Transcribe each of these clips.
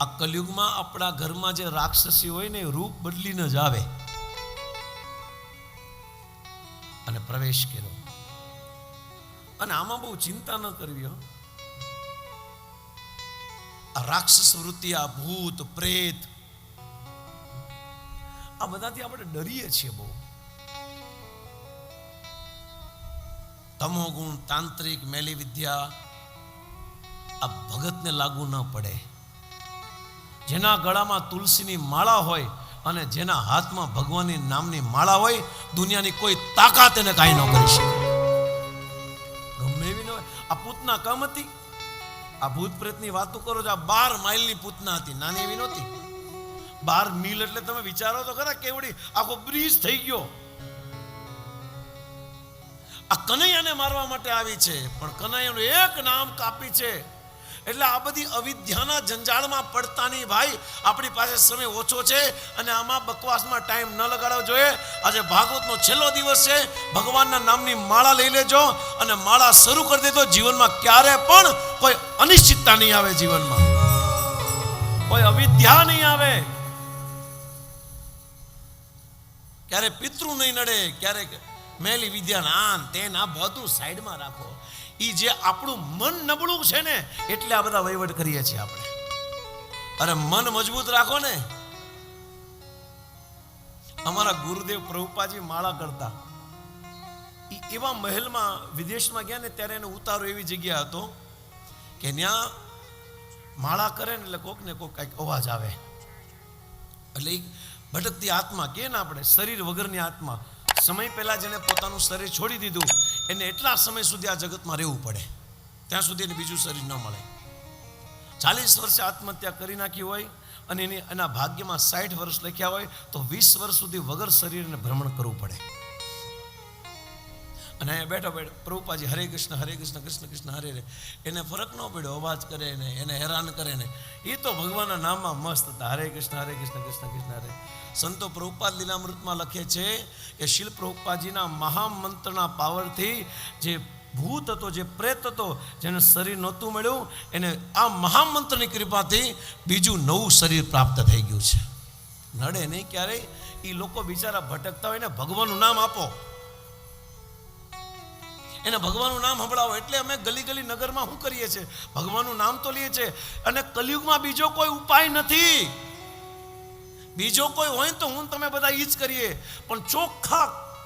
આ કલયુગમાં આપણા ઘરમાં જે રાક્ષસી હોય ને રૂપ બદલીને જ આવે. અને પ્રવેશ કર્યો. અને આમાં બહુ ચિંતા ન કરવી આ રાક્ષસ વૃત્તિ, આ ભૂત, પ્રેત, આ બધાથી આપણે ડરીએ છીએ બહુ. તમો ગુણ તાંત્રિક મેલી વિદ્યા આ ભગતને લાગુ ન પડે. જેના ગળામાં તુલસીની માળા હોય અને જેના હાથમાં ભગવાનની નામની માળા હોય, દુનિયાની કોઈ તાકાત એને કાંઈ ન કરી શકે. ગમે એવી ન હોય. આ પૂતના કમ હતી. આ ભૂત પ્રેતની વાતો કરો છો, આ બાર માઇલની પૂતના હતી. નાની એવી નહોતી. બાર મીલ એટલે તમે વિચારો તો ખરા કેવડી આખો બ્રિજ થઈ ગયો. આ કનૈયાને મારવા માટે આવી છે, પણ કનૈયાનું એક નામ કાપી છે. એટલે આ બધી અવિદ્યાના જંજાળમાં પડતા નહીં ભાઈ આપણી પાસે સમય ઓછો છે અને આમાં બકવાસમાં ટાઈમ ન લગાડવો જોઈએ. આજે ભાગવતનો છેલ્લો દિવસ છે. ભગવાનના નામની માળા લઈ લેજો અને માળા શરૂ કરી દેજો જીવનમાં. ક્યારે પણ કોઈ અનિશ્ચિતતા નહીં આવે જીવનમાં. કોઈ અવિદ્યા નહીં આવે. ક્યારે પિતૃ નહીં નડે, ક્યારેક મેલી વિદ્યા ના તે ના બધું સાઈડમાં રાખો. એ જે આપણું મન નબળું છે ને, એટલે આ બધા વહીવટ કરીએ છીએ આપણે. અરે મન મજબૂત રાખો ને. અમારા ગુરુદેવ પ્રભુપાજી માળા કરતા. એવા મહેલમાં વિદેશમાં ગયા ને, ત્યારે એને ઉતારો એવી જગ્યા હતો કે ત્યાં માળા કરે ને એટલે કોક ને કોક કંઈક અવાજ આવે. એટલે ભટકતી આત્મા કે ને આપણે? શરીર વગરની આત્મા. સમય પહેલા જેને પોતાનું શરીર છોડી દીધું. એને એટલા સમય સુધી આ જગતમાં રહેવું પડે. ત્યાં સુધી એને બીજું શરીર ન મળે. ચાલીસ વર્ષે આત્મહત્યા કરી નાખી હોય અને એની એના ભાગ્યમાં સાઠ વર્ષ લખ્યા હોય તો વીસ વર્ષ સુધી વગર શરીરને ભ્રમણ કરવું પડે. અને અહીંયા બેઠો બેઠો પ્રભુપાજી હરે કૃષ્ણ હરે કૃષ્ણ કૃષ્ણ કૃષ્ણ, હરે હરે. એને ફરક ન પડ્યો, અવાજ કરે ને, એને હેરાન કરે ને. એ તો ભગવાનના નામમાં મસ્ત હતા. હરે કૃષ્ણ હરે કૃષ્ણ કૃષ્ણ કૃષ્ણ, હરે. સંતો પ્રભુપાદ લીલામૃતમાં લખે છે કે શિલ પ્રભુપાદજીના મહામંત્રના પાવરથી જે ભૂત હતો, જે પ્રેત હતો, જેને શરીર નહોતું મળ્યું, એને આ મહામંત્રની કૃપાથી બીજું નવું શરીર પ્રાપ્ત થઈ ગયું છે. નડે નહીં ક્યારેય. એ લોકો બિચારા ભટકતા હોય ને, ભગવાનનું નામ આપો. એને ભગવાનનું નામ સંભળાવો. એટલે અમે ગલી ગલી નગરમાં શું કરીએ છીએ? ભગવાનનું નામ તો લઈએ છીએ. અને કલયુગમાં બીજો કોઈ ઉપાય નથી. બીજો કોઈ હોય તો હું તમે બધા ઈ જ કરીએ. પણ ચોખ્ખા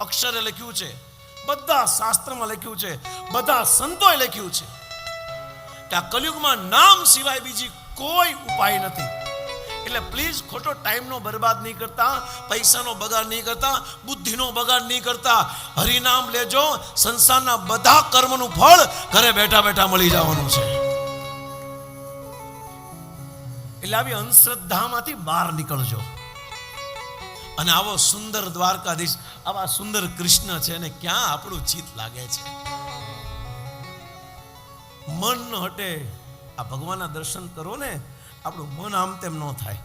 અક્ષરે લખ્યું છે. બધા શાસ્ત્રમાં લખ્યું છે. બધા સંતોએ લખ્યું છે. કે આ કલયુગમાં નામ સિવાય બીજી કોઈ ઉપાય નથી. એટલે પ્લીઝ ખોટો ટાઈમનો બરબાદ નહીં કરતા, પૈસાનો બગાડ નહીં કરતા, બુદ્ધિનો બગાડ નહીં કરતા. હરિનામ લેજો, સંસારના બધા કર્મનું ફળ ઘરે બેઠા બેઠા મળી જવાનું છે. એટલે આવી અંધશ્રદ્ધામાંથી બહાર નીકળજો. અને આવો સુંદર દ્વારકાધીશ, આવા સુંદર કૃષ્ણ છે અને ક્યાં આપણું ચિત લાગે છે? મન હટે. આ ભગવાનના દર્શન કરો ને આપણું મન આમ તેમ ન થાય.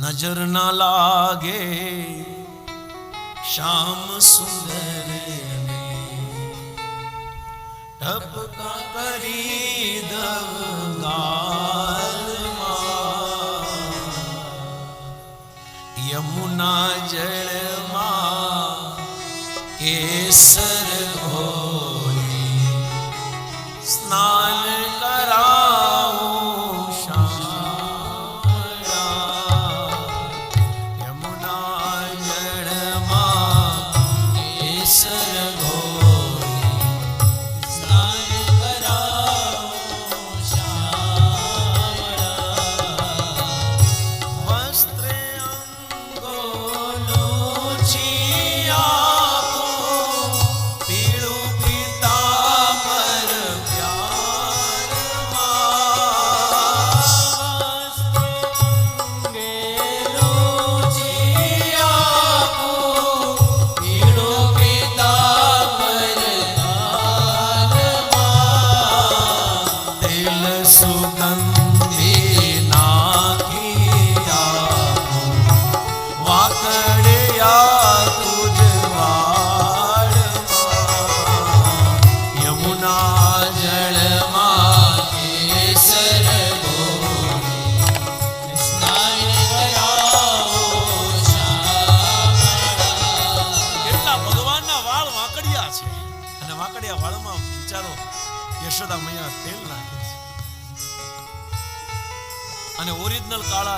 નજર ના લાગે, શ્યામ સુંદર ને ટપકા કરી દવ ગાલમાં યમુના જળમાં કેસર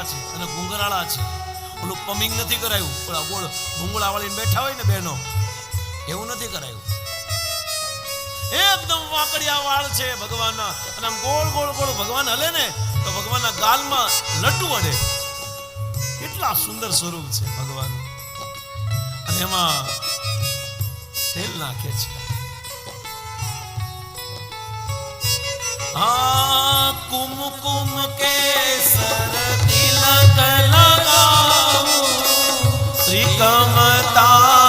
ઓરિજિનલ છે અને ઘૂંઘરાળા છે. ઓલું પમિંગ નથી કરાયું ઓલા ગોળ ભૂંગળા વાળીને બેઠા હોય ને બહેનો, એવું નથી કરાયું. એકદમ વાકડિયા વાળ છે ભગવાનના, અને આમ ગોળ ગોળ ગોળ ભગવાન હલે ને, તો ભગવાનના ગાલમાં લટ્ટુ અડે. કેટલા સુંદર સ્વરૂપ છે ભગવાન. અને એમાં તેલ નાખે છે. આ કુમકુમ કેસર તિલક લગાવું ત્રિકમ તારા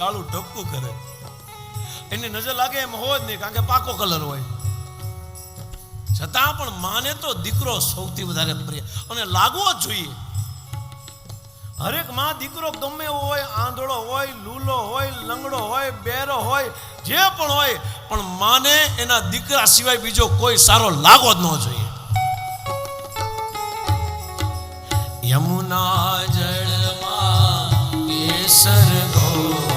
કાળું ટપકું કરે. એની નજર લાગે એમ હોય જ નહીં, કારણ કે પાકો કલર હોય. છતાં પણ માને તો દીકરો સૌથી વધારે પ્રિય. અને લાગવો જ જોઈએ. હરેકમાં દીકરો ગમે હોય, આંધળો હોય, લૂલો હોય, લંગડો હોય, બેરો હોય, જે પણ હોય, પણ માને એના દીકરા સિવાય બીજો કોઈ સારો લાગવો જ ન જોઈએ. યમુના જળમાં કેસર ઘોળી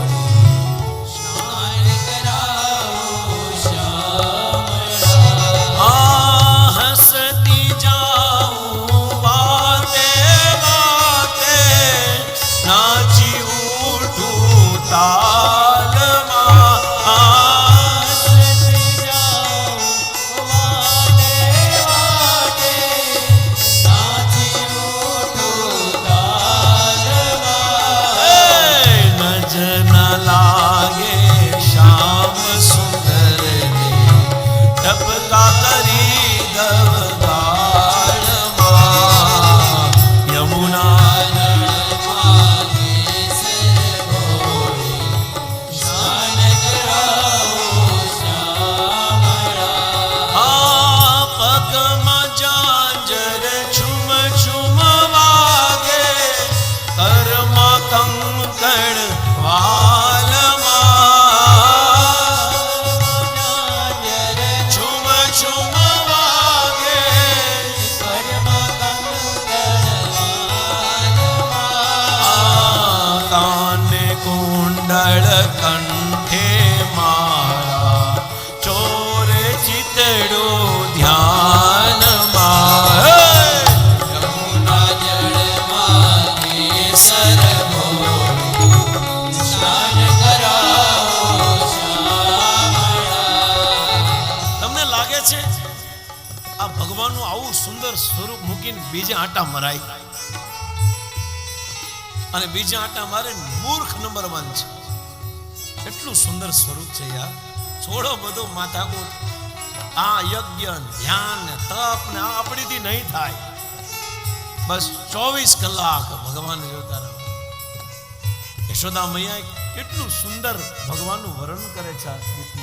ભગવાનનું આવું સુંદર સ્વરૂપ મૂકીને બીજા આટા મરાય. અને બીજા આટા મારે મૂર્ખ નંબર વન છે. એટલું સુંદર સ્વરૂપ છે યાર. છોડો બધો માથાકૂટ. આ યજ્ઞ, ધ્યાન, તપ ને આ આપણીથી નહીં થાય. બસ ચોવીસ કલાક ભગવાન જોતા રહો. યશોદા મૈયા, કેટલું સુંદર ભગવાનનું વર્ણન કરે છે આ ગીતમાં.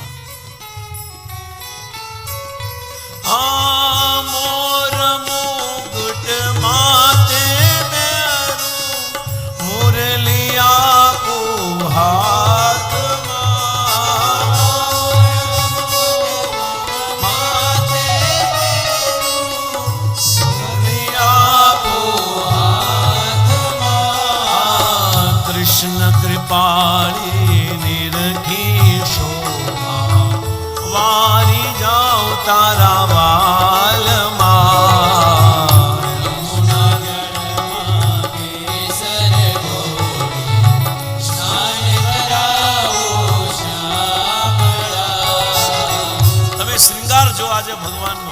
ભાવ ભગવાનનો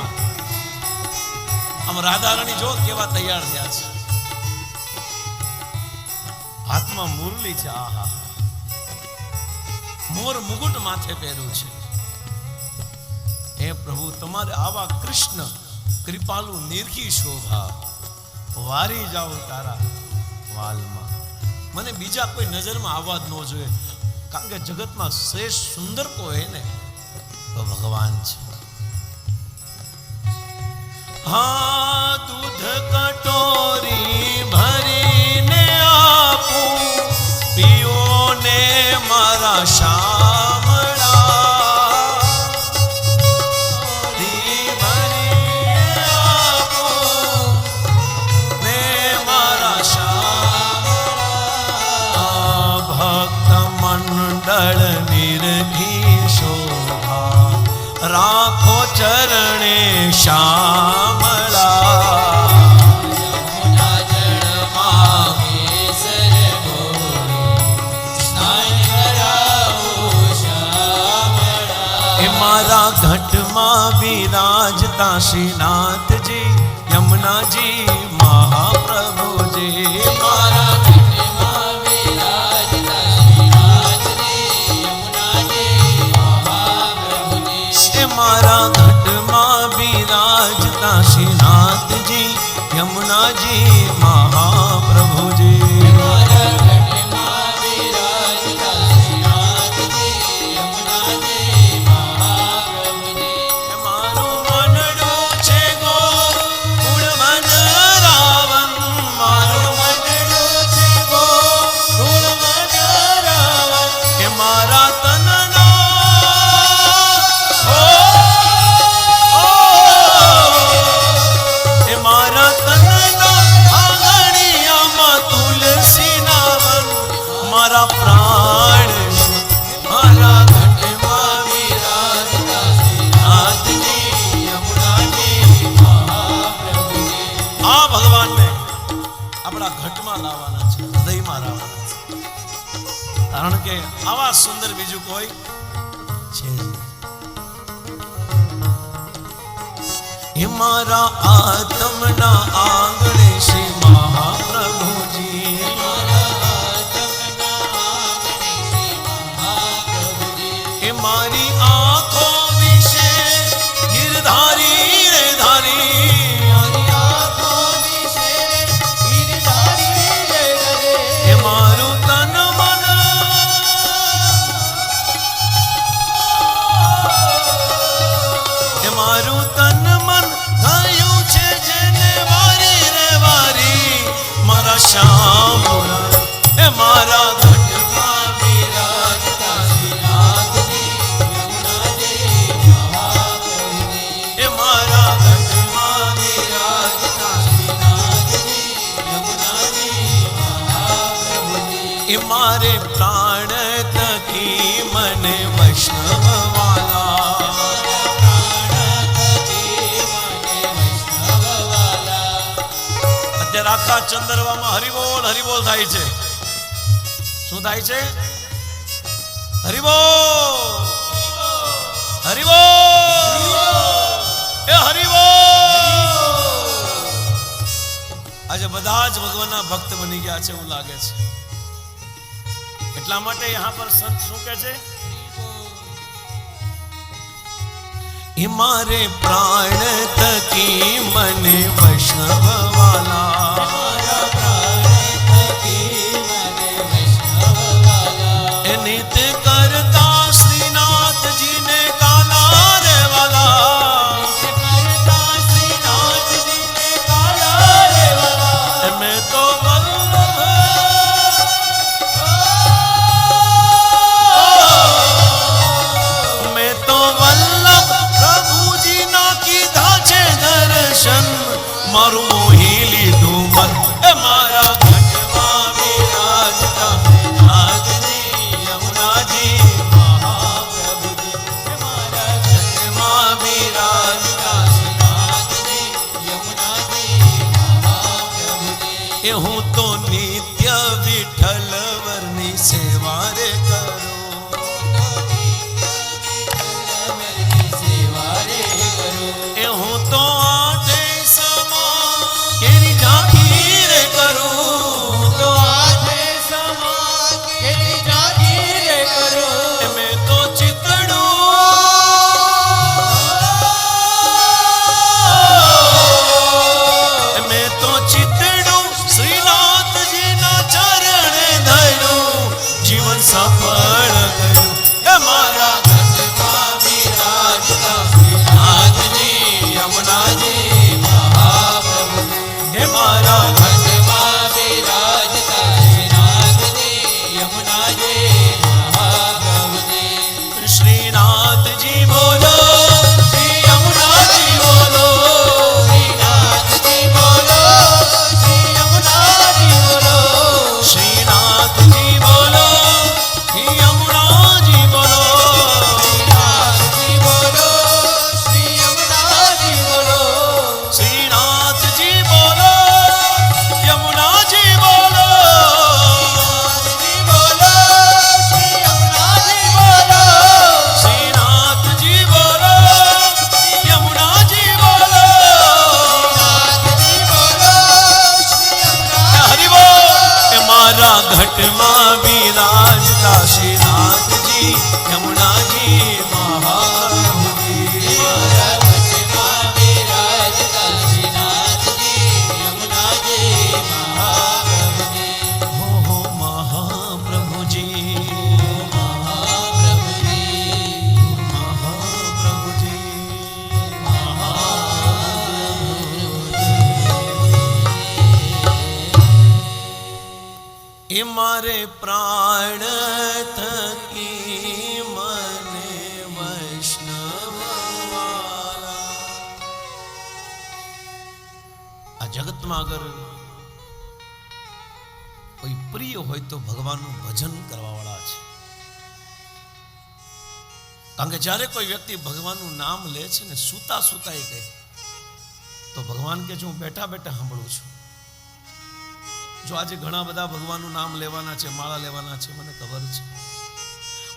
આમ રાધારાણી જો કેવા તૈયાર થયા છે. હાથમાં મુરલી છે, આહા. મોર મુગુટ માથે પહેર્યું છે. હે પ્રભુ, તમારે આવા કૃષ્ણ કૃપાલુ નિર્ખી શોભા. વારી જાઓ તારા વાલમાં. મને બીજા કોઈ નજરમાં આવવા જ ન જોઈએ. કારણ કે જગતમાં શ્રેષ્ઠ સુંદર કોઈ ને તો ભગવાન છે. Ah. તારા ઘટમાં બિરાજતા શ્રીનાથ ભગવાનને આપણા ઘટમાં લાવવાના છે, હૃદયમાં લાવવાના છે. કારણ કે આવા સુંદર બીજું કોઈ છે હે મારા આત્મના આંગણે શ્રી મહાપ્રભુ મારે પ્રાણ મને વૈષ્ણવવાલા. આખા ચંદરવામાં હરિબોલ હરિબોલ થાય છે. શું થાય છે? હરિબો હરિબો એ હરિબો આજે બધા જ ભગવાનના ભક્ત બની ગયા છે એવું લાગે છે. એટલા માટે યહાં પર સંત શું કહે છે? મારે પ્રાણ તકી મને વૈષ્ણવ વાલા પ્રાણ તકી કે હું તો ની મારા બિરાજતા શ્રી નાથજી યમુનાજી મારે પ્રાણ જગતમાં અગર કોઈ પ્રિય હોય તો ભગવાનનું ભજન કરવાવાળા છે. કારણ કે જ્યારે કોઈ વ્યક્તિ ભગવાનનું નામ લે છે ને સૂતા સૂતા એ કહે, તો ભગવાન કે હું બેઠા બેઠા સાંભળું છું. જો આજે ઘણા બધા ભગવાનનું નામ લેવાના છે, માળા લેવાના છે, મને ખબર છે.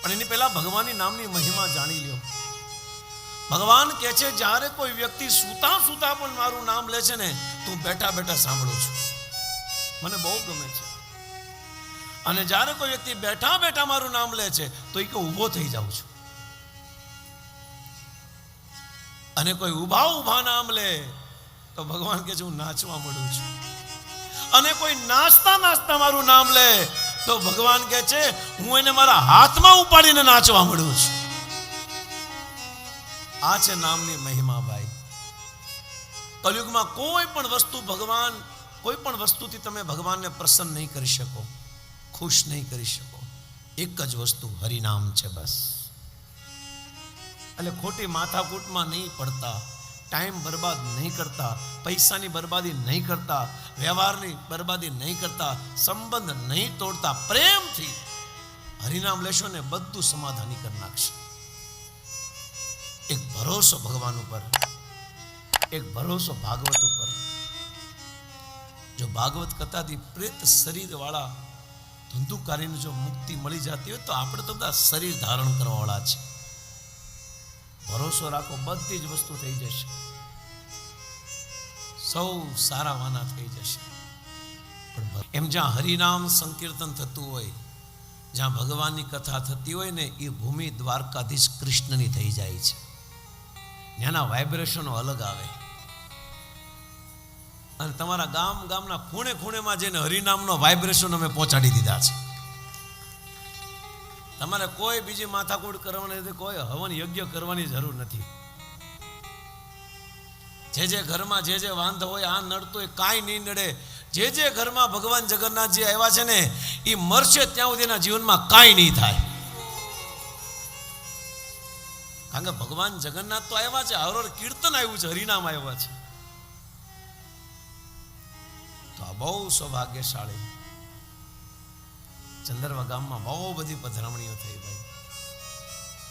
પણ એની પહેલાં ભગવાનની નામની મહિમા જાણી લ્યો. ભગવાન કહે છે, જ્યારે કોઈ વ્યક્તિ સૂતા સૂતા પણ મારું નામ લે છે ને, તું બેઠા બેઠા સાંભળું છું. મને બહુ ગમે છે. અને જ્યારે કોઈ વ્યક્તિ બેઠા બેઠા મારું નામ લે છે, તો એ કે ઊભો થઈ જાઉં છું. અને કોઈ ઊભા ઊભા નામ લે, તો ભગવાન કે છે, હું નાચવા મળું છું. અને કોઈ નાચતા નાચતા મારું નામ લે, તો ભગવાન કહે છે, હું એને મારા હાથમાં ઉપાડીને નાચવા મળું છું. આ છે નામની મહિમા ભાઈ. કલયુગમાં કોઈ પણ વસ્તુ ભગવાન, કોઈ પણ વસ્તુથી તમે ભગવાનને પ્રસન્ન નહીં કરી શકો, ખુશ નહીં કરી શકો. એક જ વસ્તુ હરિનામ છે બસ. એટલે ખોટી માથાકૂટમાં નહીં પડતા, ટાઈમ બરબાદ નહીં કરતા, પૈસાની બરબાદી નહીં કરતા, વ્યવહારની બરબાદી નહીં કરતા, સંબંધ નહીં તોડતા, પ્રેમથી હરિનામ લેશો ને બધું સમાધાની કરી નાખશે. એક ભરોસો ભગવાન ઉપર, એક ભરોસો ભાગવત ઉપર. જો ભાગવત કથાથી પ્રેત શરીર વાળા ધંધુકારીને જો મુક્તિ મળી જતી હોય તો આપણે તો બધા શરીર ધારણ કરવાવાળા છે. ભરોસો રાખો, બધી જ વસ્તુ થઈ જશે. સૌ સારા વાના થઈ જશે. પણ એમ જ્યાં હરિનામ સંકીર્તન થતું હોય, જ્યાં ભગવાનની કથા થતી હોય ને, એ ભૂમિ દ્વારકાધીશ કૃષ્ણની થઈ જાય છે. ત્યાંના વાઇબ્રેશનો અલગ આવે. અને તમારા ગામ, ગામના ખૂણે ખૂણેમાં જઈને હરિનામનો વાઇબ્રેશન અમે પહોંચાડી દીધા છે. તમારે કોઈ બીજી માથાકૂટ કરવાની કોઈ હવન યજ્ઞ કરવાની જરૂર નથી. જે જે ઘરમાં જે જે વાંધો હોય, આ નડતો હોય, કાંઈ નહીં નડે. જે જે ઘરમાં ભગવાન જગન્નાથજી આવ્યા છે ને એ મરશે ત્યાં સુધીના જીવનમાં કાંઈ નહીં થાય. કારણ કે ભગવાન જગન્નાથ તો આવ્યા છે હરોર કીર્તન આવ્યું છે, હરિનામ આવ્યા છે. તો આ બહુ સૌભાગ્યશાળી ચંદરવા ગામમાં બહુ બધી પધરામણીઓ થઈ ભાઈ.